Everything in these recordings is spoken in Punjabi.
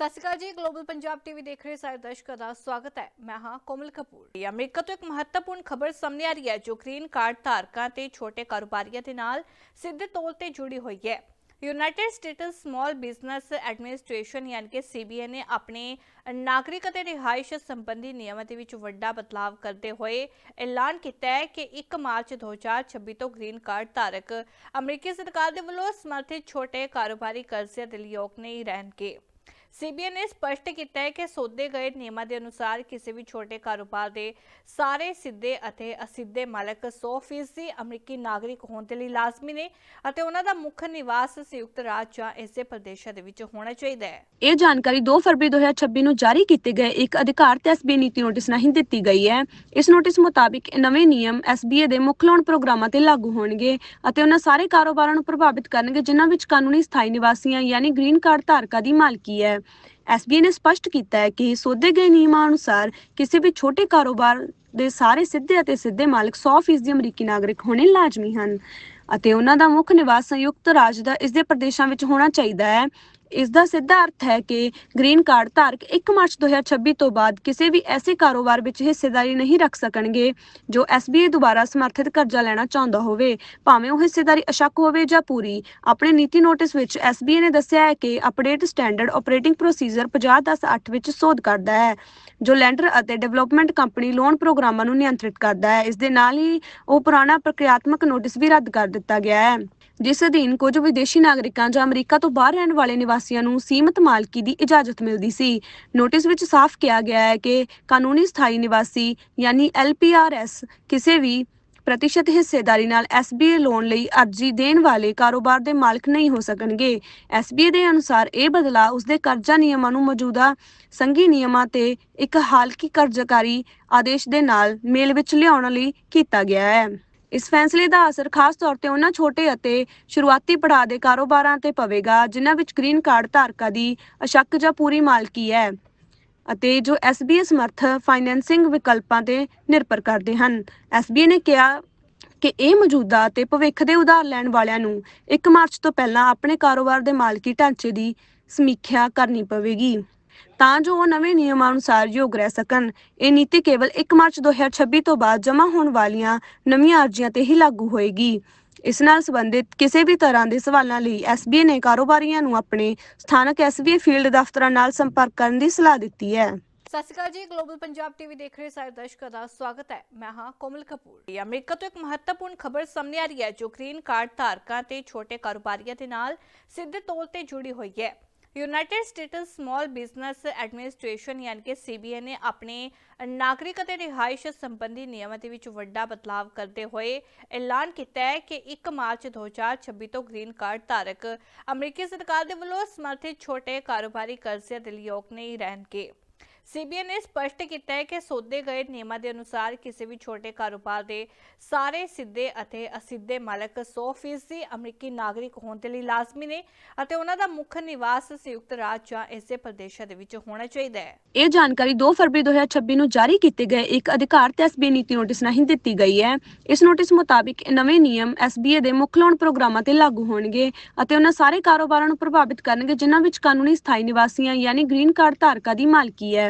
ਸਤਿ ਸ਼੍ਰੀ ਅਕਾਲ ਜੀ ਗਲੋਬਲ ਪੰਜਾਬ ਟੀਵੀ ਦੇਖ ਰਹੇ ਸਾਰੇ ਦਰਸ਼ਕਾਂ ਦਾ ਸਵਾਗਤ ਹੈ। ਮੈਂ ਹਾਂ ਕੋਮਲ ਕਪੂਰ। ਅਮਰੀਕਾ ਤੋਂ ਇੱਕ ਮਹੱਤਵਪੂਰਨ ਖਬਰ ਸਾਹਮਣੇ ਆ ਰਹੀ ਹੈ, ਜੋ ਗ੍ਰੀਨ ਕਾਰਡ ਧਾਰਕਾਂ ਤੇ ਛੋਟੇ ਕਾਰੋਬਾਰੀਆਂ ਦੇ ਨਾਲ ਸਿੱਧੇ ਤੌਰ ਤੇ ਜੁੜੀ ਹੋਈ ਹੈ। United States Small Business Administration ਯਾਨੀ ਕਿ ਸੀਬੀਏ ਨੇ ਆਪਣੇ ਨਾਗਰਿਕ ਅਤੇ ਰਿਹਾਇਸ਼ ਸੰਬੰਧੀ ਨਿਯਮਾਂ ਦੇ ਵਿੱਚ ਵੱਡਾ ਬਦਲਾਅ ਕਰਦੇ ਹੋਏ ਐਲਾਨ ਕੀਤਾ ਹੈ ਕਿ 1 ਮਾਰਚ 2026 ਤੋਂ ਗ੍ਰੀਨ ਕਾਰਡ ਧਾਰਕ ਅਮਰੀਕੀ ਸਰਕਾਰ ਦੇ ਵੱਲੋਂ ਸਮਰਥਿਤ ਛੋਟੇ ਕਾਰੋਬਾਰੀ ਕਰਜ਼ੇ ਦੇ ਯੋਗ ਨਹੀਂ ਰਹਿਣਗੇ। ਸੀਬੀਏ ਨੇ ਸਪਸ਼ਟ ਕੀਤਾ ਹੈ ਕਿ ਸੋਧੇ ਗਏ ਨਿਯਮਾਂ ਦੇ ਅਨੁਸਾਰ ਕਿਸੇ ਵੀ ਛੋਟੇ ਕਾਰੋਬਾਰ ਦੇ ਸਾਰੇ ਸਿੱਧੇ ਅਤੇ ਅਸਿੱਧੇ ਮਾਲਕ 100% ਅਮਰੀਕੀ ਨਾਗਰਿਕ ਹੋਣ ਦੇ ਲਈ ਲਾਜ਼ਮੀ ਨੇ ਅਤੇ ਉਹਨਾਂ ਦਾ ਮੁੱਖ ਨਿਵਾਸ ਸੰਯੁਕਤ ਰਾਜ ਜਾਂ ਇਸੇ ਪ੍ਰਦੇਸ਼ਾਂ ਦੇ ਵਿੱਚ ਹੋਣਾ ਚਾਹੀਦਾ ਹੈ। ਇਹ ਜਾਣਕਾਰੀ 2 ਫਰਵਰੀ 2026 ਨੂੰ ਜਾਰੀ ਕੀਤੇ ਗਏ ਇੱਕ ਅਧਿਕਾਰਤ ਐਸਬੀਆਈ ਨੀਤੀ ਨੋਟਿਸ ਰਾਹੀਂ ਦਿੱਤੀ ਗਈ ਹੈ। ਇਸ ਨੋਟਿਸ ਮੁਤਾਬਿਕ ਨਵੇਂ ਨਿਯਮ ਐਸਬੀਆਈ ਦੇ ਮੁੱਖ ਲੋਨ ਪ੍ਰੋਗਰਾਮਾਂ ਤੇ ਲਾਗੂ ਹੋਣਗੇ ਅਤੇ ਉਹਨਾਂ ਸਾਰੇ ਕਾਰੋਬਾਰਾਂ ਨੂੰ ਪ੍ਰਭਾਵਿਤ ਕਰਨਗੇ, ਜਿਨ੍ਹਾਂ ਵਿੱਚ ਕਾਨੂੰਨੀ ਸਥਾਈ ਨਿਵਾਸੀਆਂ ਯਾਨੀ ਗ੍ਰੀਨ ਕਾਰਡ ਧਾਰਕਾਂ ਦੀ ਮਾਲਕੀ ਹੈ। ਐਸਬੀਆਈ ਨੇ ਸਪਸ਼ਟ ਕੀਤਾ ਹੈ ਕਿ ਸੋਧੇ ਗਏ ਨਿਯਮਾਂ ਅਨੁਸਾਰ ਕਿਸੇ ਵੀ ਛੋਟੇ ਕਾਰੋਬਾਰ ਦੇ ਸਾਰੇ ਸਿੱਧੇ ਅਤੇ ਸਿੱਧੇ ਮਾਲਕ 100% ਅਮਰੀਕੀ ਨਾਗਰਿਕ ਹੋਣੇ ਲਾਜ਼ਮੀ ਹਨ ਅਤੇ ਉਹਨਾਂ ਦਾ ਮੁੱਖ ਨਿਵਾਸ ਸੰਯੁਕਤ ਰਾਜ ਦਾ ਇਸ ਦੇ ਪ੍ਰਦੇਸ਼ਾਂ ਵਿੱਚ ਹੋਣਾ ਚਾਹੀਦਾ ਹੈ। ਇਸ ਦਾ ਸਿੱਧਾ ਅਰਥ ਹੈ ਕਿ ਗ੍ਰੀਨ ਕਾਰਡ ਧਾਰਕ 1 ਮਾਰਚ 2026 ਤੋਂ ਬਾਅਦ ਕਿਸੇ ਵੀ ਐਸੇ ਕਾਰੋਬਾਰ ਵਿੱਚ ਹਿੱਸੇਦਾਰੀ ਨਹੀਂ ਰੱਖ ਸਕਣਗੇ ਜੋ SBA ਦੁਆਰਾ ਸਮਰਥਿਤ ਕਰਜ਼ਾ ਲੈਣਾ ਚਾਹੁੰਦਾ ਹੋਵੇ। ਭਾਵੇਂ ਉਹ ਹਿੱਸੇਦਾਰੀ ਅਸ਼ੱਕ ਹੋਵੇ ਜਾਂ ਪੂਰੀ, ਆਪਣੇ ਨੀਤੀ ਨੋਟਿਸ ਵਿੱਚ SBA ਨੇ ਦੱਸਿਆ ਹੈ ਕਿ ਅਪਡੇਟ ਸਟੈਂਡਰਡ ਆਪਰੇਟਿੰਗ ਪ੍ਰੋਸੀਜਰ 5010 ਵਿੱਚ ਸੋਧ ਕਰਦਾ ਹੈ, ਜੋ ਲੈਂਡਰ ਅਤੇ ਡਿਵੈਲਪਮੈਂਟ ਕੰਪਨੀ ਲੋਨ ਪ੍ਰੋਗਰਾਮਾਂ ਨੂੰ ਨਿਯੰਤਰਿਤ ਕਰਦਾ ਹੈ। ਇਸ ਦੇ ਨਾਲ ਹੀ ਉਹ ਪੁਰਾਣਾ ਪ੍ਰਕਿਰਿਆਤਮਕ ਨੋਟਿਸ ਵੀ ਰੱਦ ਕਰ ਦਿੱਤਾ ਗਿਆ ਹੈ। ਜਿਸ ਅਧੀਨ ਕੁਝ ਵਿਦੇਸ਼ੀ ਨਾਗਰਿਕਾਂ ਜਾਂ ਅਮਰੀਕਾ ਤੋਂ ਬਾਹਰ ਰਹਿਣ ਵਾਲੇ ਨਿਵਾਸੀਆਂ ਨੂੰ ਸੀਮਤ ਮਾਲਕੀ ਦੀ ਇਜਾਜ਼ਤ ਮਿਲਦੀ ਸੀ। ਨੋਟਿਸ ਵਿੱਚ ਸਾਫ਼ ਕਿਹਾ ਗਿਆ ਹੈ ਕਿ ਕਾਨੂੰਨੀ ਸਥਾਈ ਨਿਵਾਸੀ ਯਾਨੀ ਐਲਪੀਆਰਐਸ ਕਿਸੇ ਵੀ ਪ੍ਰਤੀਸ਼ਤ ਹਿੱਸੇਦਾਰੀ ਨਾਲ SBA ਲੋਨ ਲਈ ਅਰਜ਼ੀ ਦੇਣ ਵਾਲੇ ਕਾਰੋਬਾਰ ਦੇ ਮਾਲਕ ਨਹੀਂ ਹੋ ਸਕਣਗੇ। SBA ਦੇ ਅਨੁਸਾਰ ਇਹ ਬਦਲਾਅ ਉਸਦੇ ਕਰਜ਼ਾ ਨਿਯਮਾਂ ਨੂੰ ਮੌਜੂਦਾ ਸੰਘੀ ਨਿਯਮਾਂ ਤੇ ਇੱਕ ਹਾਲਕੀ ਕਰਜ਼ਕਾਰੀ ਆਦੇਸ਼ ਦੇ ਨਾਲ ਮੇਲ ਵਿੱਚ ਲਿਆਉਣ ਲਈ ਕੀਤਾ ਗਿਆ ਹੈ। ਇਸ ਫੈਸਲੇ ਦਾ ਅਸਰ ਖਾਸ ਤੌਰ ਤੇ ਉਹਨਾਂ ਛੋਟੇ ਅਤੇ ਸ਼ੁਰੂਆਤੀ ਪੜਾਅ ਦੇ ਕਾਰੋਬਾਰਾਂ ਤੇ ਪਵੇਗਾ, ਜਿਨ੍ਹਾਂ ਵਿੱਚ ਗ੍ਰੀਨ ਕਾਰਡ ਧਾਰਕਾਂ ਦੀ ਅਸ਼ੱਕ ਜਾਂ ਪੂਰੀ ਮਾਲਕੀ ਹੈ ਅਤੇ ਜੋ SBA ਸਮਰਥ ਫਾਈਨੈਂਸਿੰਗ ਵਿਕਲਪਾਂ ਤੇ ਨਿਰਭਰ ਕਰਦੇ ਹਨ। SBA ਨੇ ਕਿਹਾ ਕਿ ਇਹ ਮੌਜੂਦਾ ਅਤੇ ਭਵਿੱਖ ਦੇ ਉਧਾਰ ਲੈਣ ਵਾਲਿਆਂ ਨੂੰ 1 ਮਾਰਚ ਤੋਂ ਪਹਿਲਾਂ ਆਪਣੇ ਕਾਰੋਬਾਰ ਦੇ ਮਾਲਕੀ ਢਾਂਚੇ ਦੀ ਸਮੀਖਿਆ ਕਰਨੀ ਪਵੇਗੀ। ਤਾਂ ਜੋ ਉਹ ਨਵੇਂ ਨਿਯਮਾਂ ਅਨੁਸਾਰ ਯੋਗ ਰਹਿ ਸਕਣ। ਇਹ ਨੀਤੀ ਕੇਵਲ 1 ਮਾਰਚ 2026 ਤੋਂ ਬਾਅਦ ਜਮ੍ਹਾਂ ਹੋਣ ਵਾਲੀਆਂ ਨਵੀਆਂ ਅਰਜ਼ੀਆਂ ਤੇ ਹੀ ਲਾਗੂ ਹੋਏਗੀ। ਇਸ ਨਾਲ ਸੰਬੰਧਿਤ ਕਿਸੇ ਵੀ ਤਰ੍ਹਾਂ ਦੇ ਸਵਾਲਾਂ ਲਈ SBA ਨੇ ਕਾਰੋਬਾਰੀਆਂ ਨੂੰ ਆਪਣੇ ਸਥਾਨਕ SBA ਫੀਲਡ ਦਫ਼ਤਰਾਂ ਨਾਲ ਸੰਪਰਕ ਕਰਨ ਦੀ ਸਲਾਹ ਦਿੱਤੀ ਹੈ। ਸਤਿ ਸ਼੍ਰੀ ਅਕਾਲ ਜੀ ਗਲੋਬਲ ਪੰਜਾਬ ਟੀਵੀ ਦੇਖ ਰਹੇ ਸਾਰੇ ਦਰਸ਼ਕਾਂ ਦਾ ਸਵਾਗਤ ਹੈ। ਮੈਂ ਹਾਂ ਕੋਮਲ ਕਪੂਰ। ਅਮਰੀਕਾ ਤੋਂ ਇੱਕ ਮਹੱਤਵਪੂਰਨ ਖਬਰ ਸਾਹਮਣੇ ਆ ਰਹੀ ਹੈ, ਜੋ ਗ੍ਰੀਨ ਕਾਰਡ ਧਾਰਕਾਂ ਤੇ ਛੋਟੇ ਕਾਰੋਬਾਰੀਆਂ ਦੇ ਨਾਲ ਸਿੱਧੇ ਤੌਰ ਤੇ ਜੁੜੀ ਹੋਈ ਹੈ। United States Small Business Administration ਯਾਨੀ ਕਿ ਸੀਬੀਏ ਨੇ ਆਪਣੇ ਨਾਗਰਿਕ ਅਤੇ ਰਿਹਾਇਸ਼ ਸੰਬੰਧੀ ਨਿਯਮਾਂ ਦੇ ਵਿੱਚ ਵੱਡਾ ਬਦਲਾਅ ਕਰਦੇ ਹੋਏ ਐਲਾਨ ਕੀਤਾ ਹੈ ਕਿ 1 ਮਾਰਚ 2026 ਤੋਂ ਗ੍ਰੀਨ ਕਾਰਡ ਧਾਰਕ ਅਮਰੀਕੀ ਸਰਕਾਰ ਦੇ ਵੱਲੋਂ ਸਮਰਥਿਤ ਛੋਟੇ ਕਾਰੋਬਾਰੀ ਕਰਜ਼ਿਆਂ ਦੇ ਲਈ ਯੋਗ ਨਹੀਂ ਰਹਿਣਗੇ। ਸੀਬੀਏ ਨੇ ਸਪਸ਼ਟ ਕੀਤਾ ਹੈ ਕਿ ਸੋਧੇ ਗਏ ਨਿਯਮਾਂ ਦੇ ਅਨੁਸਾਰ ਕਿਸੇ ਵੀ ਛੋਟੇ ਕਾਰੋਬਾਰ ਦੇ ਸਾਰੇ ਸਿੱਧੇ ਅਤੇ ਅਸਿੱਧੇ ਮਾਲਕ 100% ਅਮਰੀਕੀ ਨਾਗਰਿਕ ਹੋਣ ਦੇ ਲਈ ਲਾਜ਼ਮੀ ਨੇ ਅਤੇ ਉਹਨਾਂ ਦਾ ਮੁੱਖ ਨਿਵਾਸ ਸੰਯੁਕਤ ਰਾਜ ਜਾਂ ਇਸੇ ਪ੍ਰਦੇਸ਼ਾਂ ਦੇ ਵਿੱਚ ਹੋਣਾ ਚਾਹੀਦਾ ਹੈ। ਇਹ ਜਾਣਕਾਰੀ 2 ਫਰਵਰੀ 2026 ਨੂੰ ਜਾਰੀ ਕੀਤੇ ਗਏ ਇੱਕ ਅਧਿਕਾਰ ਅਧਿਕਾਰਤ ਐਸਬੀਆਈ ਨੀਤੀ ਨੋਟਿਸ ਰਾਹੀਂ ਦਿੱਤੀ ਗਈ ਹੈ। ਇਸ ਨੋਟਿਸ ਮੁਤਾਬਿਕ ਨਵੇਂ ਨਿਯਮ ਐਸਬੀਆਈ ਦੇ ਮੁੱਖ ਲੋਨ ਪ੍ਰੋਗਰਾਮਾਂ ਤੇ ਲਾਗੂ ਹੋਣਗੇ ਅਤੇ ਉਹਨਾਂ ਸਾਰੇ ਕਾਰੋਬਾਰਾਂ ਨੂੰ ਪ੍ਰਭਾਵਿਤ ਕਰਨਗੇ, ਜਿਨ੍ਹਾਂ ਵਿੱਚ ਕਾਨੂੰਨੀ ਸਥਾਈ ਨਿਵਾਸੀਆਂ ਯਾਨੀ ਗ੍ਰੀਨ ਕਾਰਡ ਧਾਰਕਾਂ ਦੀ ਮਾਲਕੀ ਹੈ।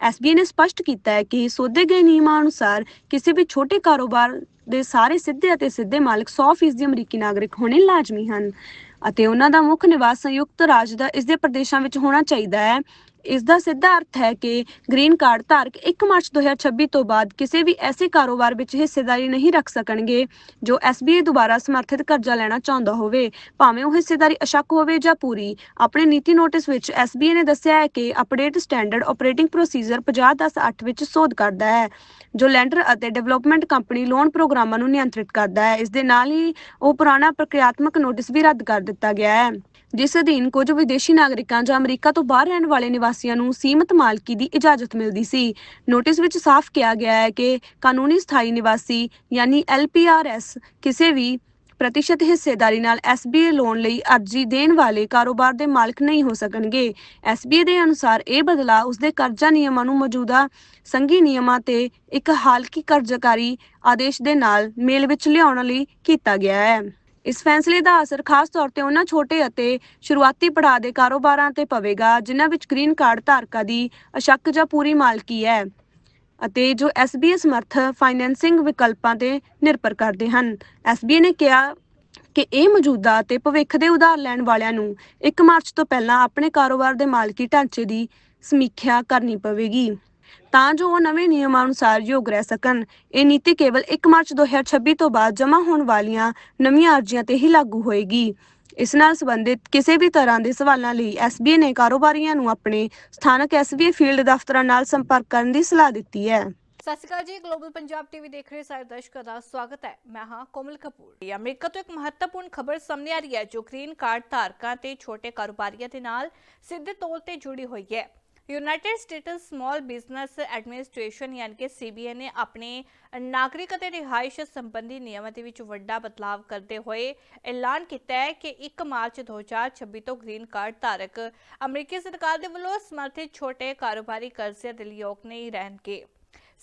ਐਸਬੀਆਈ ਨੇ ਸਪਸ਼ਟ ਕੀਤਾ ਹੈ ਕਿ ਸੋਧੇ ਗਏ ਨਿਯਮਾਂ ਅਨੁਸਾਰ ਕਿਸੇ ਵੀ ਛੋਟੇ ਕਾਰੋਬਾਰ ਦੇ ਸਾਰੇ ਸਿੱਧੇ ਅਤੇ ਸਿੱਧੇ ਮਾਲਕ 100% ਅਮਰੀਕੀ ਨਾਗਰਿਕ ਹੋਣੇ ਲਾਜ਼ਮੀ ਹਨ ਅਤੇ ਉਹਨਾਂ ਦਾ ਮੁੱਖ ਨਿਵਾਸ ਸੰਯੁਕਤ ਰਾਜ ਦਾ ਇਸ ਦੇ ਪ੍ਰਦੇਸ਼ਾਂ ਵਿੱਚ ਹੋਣਾ ਚਾਹੀਦਾ ਹੈ। ਇਸ ਦਾ ਸਿੱਧਾ ਅਰਥ ਹੈ ਕਿ ਗ੍ਰੀਨ ਕਾਰਡ ਧਾਰਕ 1 ਮਾਰਚ 2026 ਤੋਂ ਬਾਅਦ ਕਿਸੇ ਵੀ ਐਸੇ ਕਾਰੋਬਾਰ ਵਿੱਚ ਹਿੱਸੇਦਾਰੀ ਨਹੀਂ ਰੱਖ ਸਕਣਗੇ ਜੋ SBA ਦੁਆਰਾ ਸਮਰਥਿਤ ਕਰਜ਼ਾ ਲੈਣਾ ਚਾਹੁੰਦਾ ਹੋਵੇ, ਭਾਵੇਂ ਉਹ ਹਿੱਸੇਦਾਰੀ ਅਸ਼ੱਕ ਹੋਵੇ ਜਾਂ ਪੂਰੀ। ਆਪਣੇ ਨੀਤੀ ਨੋਟਿਸ ਵਿੱਚ SBA ਨੇ ਦੱਸਿਆ ਹੈ ਕਿ ਅਪਡੇਟ ਸਟੈਂਡਰਡ ਆਪਰੇਟਿੰਗ ਪ੍ਰੋਸੀਜਰ 5010 ਵਿੱਚ ਸੋਧ ਕਰਦਾ ਹੈ, ਜੋ ਲੈਂਡਰ ਅਤੇ ਡਿਵੈਲਪਮੈਂਟ ਕੰਪਨੀ ਲੋਨ ਪ੍ਰੋਗਰਾਮਾਂ ਨੂੰ ਨਿਯੰਤਰਿਤ ਕਰਦਾ ਹੈ। ਇਸ ਦੇ ਨਾਲ ਹੀ ਉਹ ਪੁਰਾਣਾ ਪ੍ਰਕਿਰਿਆਤਮਕ ਨੋਟਿਸ ਵੀ ਰੱਦ ਕਰ ਦਿੱਤਾ ਗਿਆ ਹੈ। ਜਿਸ ਅਧੀਨ ਕੁਝ ਵਿਦੇਸ਼ੀ ਨਾਗਰਿਕਾਂ ਜਾਂ ਅਮਰੀਕਾ ਤੋਂ ਬਾਹਰ ਰਹਿਣ ਵਾਲੇ ਨਿਵਾਸੀਆਂ ਨੂੰ ਸੀਮਤ ਮਾਲਕੀ ਦੀ ਇਜਾਜ਼ਤ ਮਿਲਦੀ ਸੀ। ਨੋਟਿਸ ਵਿੱਚ ਸਾਫ਼ ਕਿਹਾ ਗਿਆ ਹੈ ਕਿ ਕਾਨੂੰਨੀ ਸਥਾਈ ਨਿਵਾਸੀ, ਯਾਨੀ ਐਲਪੀਆਰਐਸ ਕਿਸੇ ਵੀ ਪ੍ਰਤੀਸ਼ਤ ਹਿੱਸੇਦਾਰੀ ਨਾਲ SBA ਲੋਨ ਲਈ ਅਰਜ਼ੀ ਦੇਣ ਵਾਲੇ ਕਾਰੋਬਾਰ ਦੇ ਮਾਲਕ ਨਹੀਂ ਹੋ ਸਕਣਗੇ। SBA ਦੇ ਅਨੁਸਾਰ ਇਹ ਬਦਲਾਅ ਉਸਦੇ ਕਰਜ਼ਾ ਨਿਯਮਾਂ ਨੂੰ ਮੌਜੂਦਾ ਸੰਘੀ ਨਿਯਮਾਂ ਤੇ ਇੱਕ ਹਾਲਕੀ ਕਰਜ਼ਕਾਰੀ ਆਦੇਸ਼ ਦੇ ਨਾਲ ਮੇਲ ਵਿੱਚ ਲਿਆਉਣ ਲਈ ਕੀਤਾ ਗਿਆ ਹੈ। ਇਸ ਫੈਸਲੇ ਦਾ ਅਸਰ ਖਾਸ ਤੌਰ ਤੇ ਉਹਨਾਂ ਛੋਟੇ ਅਤੇ ਸ਼ੁਰੂਆਤੀ ਪੜਾਅ ਦੇ ਕਾਰੋਬਾਰਾਂ ਤੇ ਪਵੇਗਾ, ਜਿਨ੍ਹਾਂ ਵਿੱਚ ਗ੍ਰੀਨ ਕਾਰਡ ਧਾਰਕਾਂ ਦੀ ਅਸ਼ੱਕ ਜਾਂ ਪੂਰੀ ਮਾਲਕੀ ਹੈ। ਅਤੇ ਜੋ SBA ਸਮਰਥ ਫਾਈਨੈਂਸਿੰਗ ਵਿਕਲਪਾਂ ਤੇ ਨਿਰਭਰ ਕਰਦੇ ਹਨ। SBA ਨੇ ਕਿਹਾ ਕਿ ਇਹ ਮੌਜੂਦਾ ਅਤੇ ਭਵਿੱਖ ਦੇ ਉਧਾਰ ਲੈਣ ਵਾਲਿਆਂ ਨੂੰ 1 ਮਾਰਚ ਤੋਂ ਪਹਿਲਾਂ ਆਪਣੇ ਕਾਰੋਬਾਰ ਦੇ ਮਾਲਕੀ ਢਾਂਚੇ ਦੀ ਸਮੀਖਿਆ ਕਰਨੀ ਪਵੇਗੀ। ਤਾਂ ਜੋ ਉਹ ਨਵੇਂ ਨਿਯਮਾਂ ਅਨੁਸਾਰ ਯੋਗ ਰਹਿ ਸਕਣ। ਇਹ ਨੀਤੀ ਕੇਵਲ 1 ਮਾਰਚ 2026 ਤੋਂ ਬਾਅਦ ਜਮ੍ਹਾਂ ਹੋਣ ਵਾਲੀਆਂ ਨਵੀਆਂ ਅਰਜ਼ੀਆਂ ਤੇ ਹੀ ਲਾਗੂ ਹੋਏਗੀ। ਇਸ ਨਾਲ ਸੰਬੰਧਿਤ ਕਿਸੇ ਵੀ ਤਰ੍ਹਾਂ ਦੇ ਸਵਾਲਾਂ ਲਈ SBA ਨੇ ਕਾਰੋਬਾਰੀਆਂ ਨੂੰ ਆਪਣੇ ਸਥਾਨਕ SBA ਫੀਲਡ ਦਫ਼ਤਰਾਂ ਨਾਲ ਸੰਪਰਕ ਕਰਨ ਦੀ ਸਲਾਹ ਦਿੱਤੀ ਹੈ। ਸਤਿ ਸ਼੍ਰੀ ਅਕਾਲ ਜੀ ਗਲੋਬਲ ਪੰਜਾਬ ਟੀਵੀ ਦੇਖ ਰਹੇ ਸਾਰੇ ਦਰਸ਼ਕਾਂ ਦਾ ਸਵਾਗਤ ਹੈ। ਮੈਂ ਹਾਂ ਕੋਮਲ ਕਪੂਰ। ਅਮਰੀਕਾ ਤੋਂ ਇੱਕ ਮਹੱਤਵਪੂਰਨ ਖਬਰ ਸਾਹਮਣੇ ਆ ਰਹੀ ਹੈ, ਜੋ ਗ੍ਰੀਨ ਕਾਰਡ ਧਾਰਕਾਂ ਤੇ ਛੋਟੇ ਕਾਰੋਬਾਰੀਆਂ ਦੇ ਨਾਲ ਸਿੱਧੇ ਤੌਰ ਤੇ ਜੁੜੀ ਹੋਈ ਹੈ। United States Small Business Administration ਯਾਨੀ ਕਿ ਸੀਬੀਏ ਨੇ ਆਪਣੇ ਨਾਗਰਿਕ ਅਤੇ ਰਿਹਾਇਸ਼ ਸੰਬੰਧੀ ਨਿਯਮਾਂ ਦੇ ਵਿੱਚ ਵੱਡਾ ਬਦਲਾਅ ਕਰਦੇ ਹੋਏ ਐਲਾਨ ਕੀਤਾ ਹੈ ਕਿ 1 ਮਾਰਚ 2026 ਤੋਂ ਗ੍ਰੀਨ ਕਾਰਡ ਧਾਰਕ ਅਮਰੀਕੀ ਸਰਕਾਰ ਦੇ ਵੱਲੋਂ ਸਮਰਥਿਤ ਛੋਟੇ ਕਾਰੋਬਾਰੀ ਕਰਜ਼ੇ ਦੇ ਯੋਗ ਨਹੀਂ ਰਹਿਣਗੇ।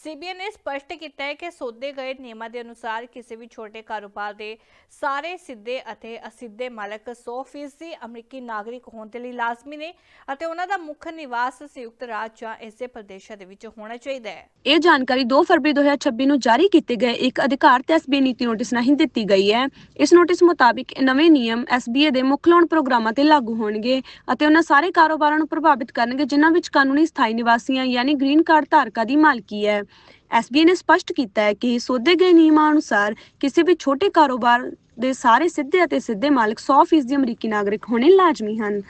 ਸੀਬੀਆਈ ਨੇ ਸਪਸ਼ਟ ਕੀਤਾ ਹੈ ਕਿ ਸੋਧੇ ਗਏ ਨਿਯਮਾਂ ਦੇ ਅਨੁਸਾਰ ਕਿਸੇ ਵੀ ਛੋਟੇ ਕਾਰੋਬਾਰ ਦੇ ਸਾਰੇ ਸਿੱਧੇ ਅਤੇ ਅਸਿੱਧੇ ਮਾਲਕ 100% ਅਮਰੀਕੀ ਨਾਗਰਿਕ ਹੋਣ ਦੇ ਲਈ ਲਾਜ਼ਮੀ ਨੇ ਅਤੇ ਉਹਨਾਂ ਦਾ ਮੁੱਖ ਨਿਵਾਸ ਸੰਯੁਕਤ ਰਾਜ ਜਾਂ ਇਸਦੇ ਪ੍ਰਦੇਸ਼ਾਂ ਦੇ ਵਿੱਚ ਹੋਣਾ ਚਾਹੀਦਾ ਹੈ। ਇਹ ਜਾਣਕਾਰੀ 2 ਫਰਵਰੀ 2026 ਨੂੰ ਜਾਰੀ ਕੀਤੇ ਗਏ ਇੱਕ ਅਧਿਕਾਰ ਤੇ SBA ਨੀਤੀ ਨੋਟਿਸ ਰਾਹੀਂ ਦਿੱਤੀ ਗਈ ਹੈ। ਇਸ ਨੋਟਿਸ ਮੁਤਾਬਿਕ ਨਵੇਂ ਨਿਯਮ SBA ਦੇ ਮੁੱਖ ਲੋਨ ਪ੍ਰੋਗਰਾਮਾਂ ਤੇ ਲਾਗੂ ਹੋਣਗੇ ਅਤੇ ਉਹਨਾਂ ਸਾਰੇ ਕਾਰੋਬਾਰਾਂ ਨੂੰ ਪ੍ਰਭਾਵਿਤ ਕਰਨਗੇ, ਜਿਨ੍ਹਾਂ ਵਿੱਚ ਕਾਨੂੰਨੀ ਸਥਾਈ ਨਿਵਾਸੀਆਂ ਯਾਨੀ ਗ੍ਰੀਨ ਕਾਰਡ ਧਾਰਕਾਂ ਦੀ ਮਾਲਕੀ ਹੈ। SBA ਨੇ ਸਪਸ਼ਟ ਕੀਤਾ ਹੈ ਕਿ ਸੋਧੇ ਗਏ ਨਿਯਮਾਂ ਅਨੁਸਾਰ ਕਿਸੇ ਵੀ ਛੋਟੇ ਕਾਰੋਬਾਰ ਦੇ ਸਾਰੇ ਸਿੱਧੇ ਅਤੇ ਸਿੱਧੇ ਮਾਲਕ 100% ਅਮਰੀਕੀ ਨਾਗਰਿਕ ਹੋਣੇ ਲਾਜ਼ਮੀ ਹਨ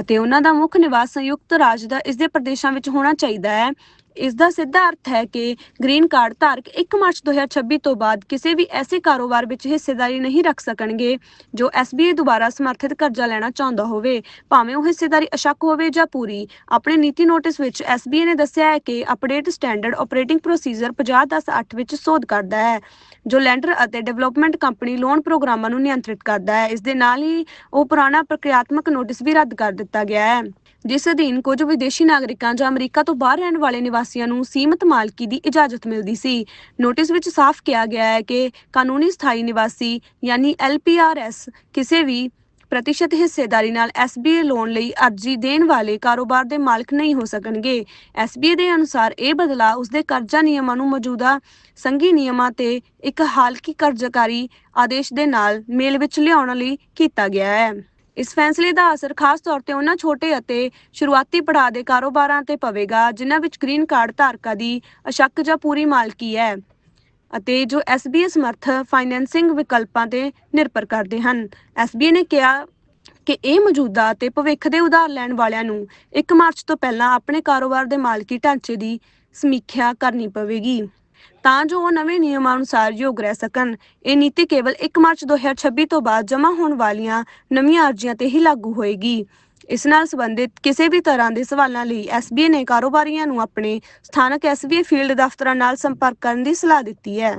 ਅਤੇ ਉਹਨਾਂ ਦਾ ਮੁੱਖ ਨਿਵਾਸ ਸੰਯੁਕਤ ਰਾਜ ਦਾ ਇਸ ਦੇ ਪ੍ਰਦੇਸ਼ਾਂ ਵਿੱਚ ਹੋਣਾ ਚਾਹੀਦਾ ਹੈ। ਇਸ ਦਾ ਸਿੱਧਾ ਅਰਥ ਹੈ ਕਿ ਗ੍ਰੀਨ ਕਾਰਡ ਧਾਰਕ 1 ਮਾਰਚ 2026 ਤੋਂ ਬਾਅਦ ਕਿਸੇ ਵੀ ਐਸੇ ਕਾਰੋਬਾਰ ਵਿੱਚ ਹਿੱਸੇਦਾਰੀ ਨਹੀਂ ਰੱਖ ਸਕਣਗੇ ਜੋ SBA ਦੁਆਰਾ ਸਮਰਥਿਤ ਕਰਜ਼ਾ ਲੈਣਾ ਚਾਹੁੰਦਾ ਹੋਵੇ। ਭਾਵੇਂ ਉਹ ਹਿੱਸੇਦਾਰੀ ਅਸ਼ੱਕ ਹੋਵੇ ਜਾਂ ਪੂਰੀ, ਆਪਣੇ ਨੀਤੀ ਨੋਟਿਸ ਵਿੱਚ SBA ਨੇ ਦੱਸਿਆ ਹੈ ਕਿ ਅਪਡੇਟ ਸਟੈਂਡਰਡ ਆਪਰੇਟਿੰਗ ਪ੍ਰੋਸੀਜਰ 5010 ਵਿੱਚ ਸੋਧ ਕਰਦਾ ਹੈ, ਜੋ ਲੈਂਡਰ ਅਤੇ ਡਿਵੈਲਪਮੈਂਟ ਕੰਪਨੀ ਲੋਨ ਪ੍ਰੋਗਰਾਮਾਂ ਨੂੰ ਨਿਯੰਤਰਿਤ ਕਰਦਾ ਹੈ। ਇਸ ਦੇ ਨਾਲ ਹੀ ਉਹ ਪੁਰਾਣਾ ਪ੍ਰਕਿਰਿਆਤਮਕ ਨੋਟਿਸ ਵੀ ਰੱਦ ਕਰ ਦਿੱਤਾ ਗਿਆ ਹੈ। ਜਿਸ ਅਧੀਨ ਕੁਝ ਵਿਦੇਸ਼ੀ ਨਾਗਰਿਕਾਂ ਜਾਂ ਅਮਰੀਕਾ ਤੋਂ ਬਾਹਰ ਰਹਿਣ ਵਾਲੇ ਨਿਵਾਸੀ ਨਿਵਾਸੀਆਂ ਨੂੰ ਸੀਮਤ ਮਾਲਕੀ ਦੀ ਇਜਾਜ਼ਤ ਮਿਲਦੀ ਸੀ। ਨੋਟਿਸ ਵਿੱਚ ਸਾਫ਼ ਕਿਹਾ ਗਿਆ ਹੈ ਕਿ ਕਾਨੂੰਨੀ ਸਥਾਈ ਨਿਵਾਸੀ ਯਾਨੀ LPRS ਕਿਸੇ ਵੀ ਪ੍ਰਤੀਸ਼ਤ ਹਿੱਸੇਦਾਰੀ ਨਾਲ SBA ਲੋਨ ਲਈ ਅਰਜ਼ੀ ਦੇਣ ਵਾਲੇ ਕਾਰੋਬਾਰ ਦੇ ਮਾਲਕ ਨਹੀਂ ਹੋ ਸਕਣਗੇ। SBA ਦੇ ਅਨੁਸਾਰ ਇਹ ਬਦਲਾਅ ਉਸਦੇ ਕਰਜ਼ਾ ਨਿਯਮਾਂ ਨੂੰ ਮੌਜੂਦਾ ਸੰਘੀ ਨਿਯਮਾਂ ਤੇ ਇੱਕ ਹਾਲਕੀ ਕਰਜ਼ਕਾਰੀ ਆਦੇਸ਼ ਦੇ ਨਾਲ ਮੇਲ ਵਿੱਚ ਲਿਆਉਣ ਲਈ ਕੀਤਾ ਗਿਆ ਹੈ। ਇਸ ਫੈਸਲੇ ਦਾ ਅਸਰ ਖਾਸ ਤੌਰ ਤੇ ਉਹਨਾਂ ਛੋਟੇ ਅਤੇ ਸ਼ੁਰੂਆਤੀ ਪੜਾਅ ਦੇ ਕਾਰੋਬਾਰਾਂ ਤੇ ਪਵੇਗਾ, ਜਿਨ੍ਹਾਂ ਵਿੱਚ ਗ੍ਰੀਨ ਕਾਰਡ ਧਾਰਕਾਂ ਦੀ ਅਸ਼ੱਕ ਜਾਂ ਪੂਰੀ ਮਾਲਕੀ ਹੈ ਅਤੇ ਜੋ SBA ਸਮਰਥ ਫਾਈਨੈਂਸਿੰਗ ਵਿਕਲਪਾਂ ਤੇ ਨਿਰਭਰ ਕਰਦੇ ਹਨ। SBA ਨੇ ਕਿਹਾ ਕਿ ਇਹ ਮੌਜੂਦਾ ਅਤੇ ਭਵਿੱਖ ਦੇ ਉਧਾਰ ਲੈਣ ਵਾਲਿਆਂ ਨੂੰ 1 ਮਾਰਚ ਤੋਂ ਪਹਿਲਾਂ ਆਪਣੇ ਕਾਰੋਬਾਰ ਦੇ ਮਾਲਕੀ ਢਾਂਚੇ ਦੀ ਸਮੀਖਿਆ ਕਰਨੀ ਪਵੇਗੀ। ਤਾਂ ਜੋ ਉਹ ਨਵੇਂ ਨਿਯਮਾਂ ਅਨੁਸਾਰ ਯੋਗ ਰਹਿ ਸਕਣ। ਇਹ ਨੀਤੀ ਕੇਵਲ 1 ਮਾਰਚ 2026 ਤੋਂ ਬਾਅਦ ਜਮ੍ਹਾਂ ਹੋਣ ਵਾਲੀਆਂ ਨਵੀਆਂ ਅਰਜ਼ੀਆਂ ਤੇ ਹੀ ਲਾਗੂ ਹੋਏਗੀ। ਇਸ ਨਾਲ ਸੰਬੰਧਿਤ ਕਿਸੇ ਵੀ ਤਰ੍ਹਾਂ ਦੇ ਸਵਾਲਾਂ ਲਈ SBA ਨੇ ਕਾਰੋਬਾਰੀਆਂ ਨੂੰ ਆਪਣੇ ਸਥਾਨਕ SBA ਫੀਲਡ ਦਫ਼ਤਰਾਂ ਨਾਲ ਸੰਪਰਕ ਕਰਨ ਦੀ ਸਲਾਹ ਦਿੱਤੀ ਹੈ।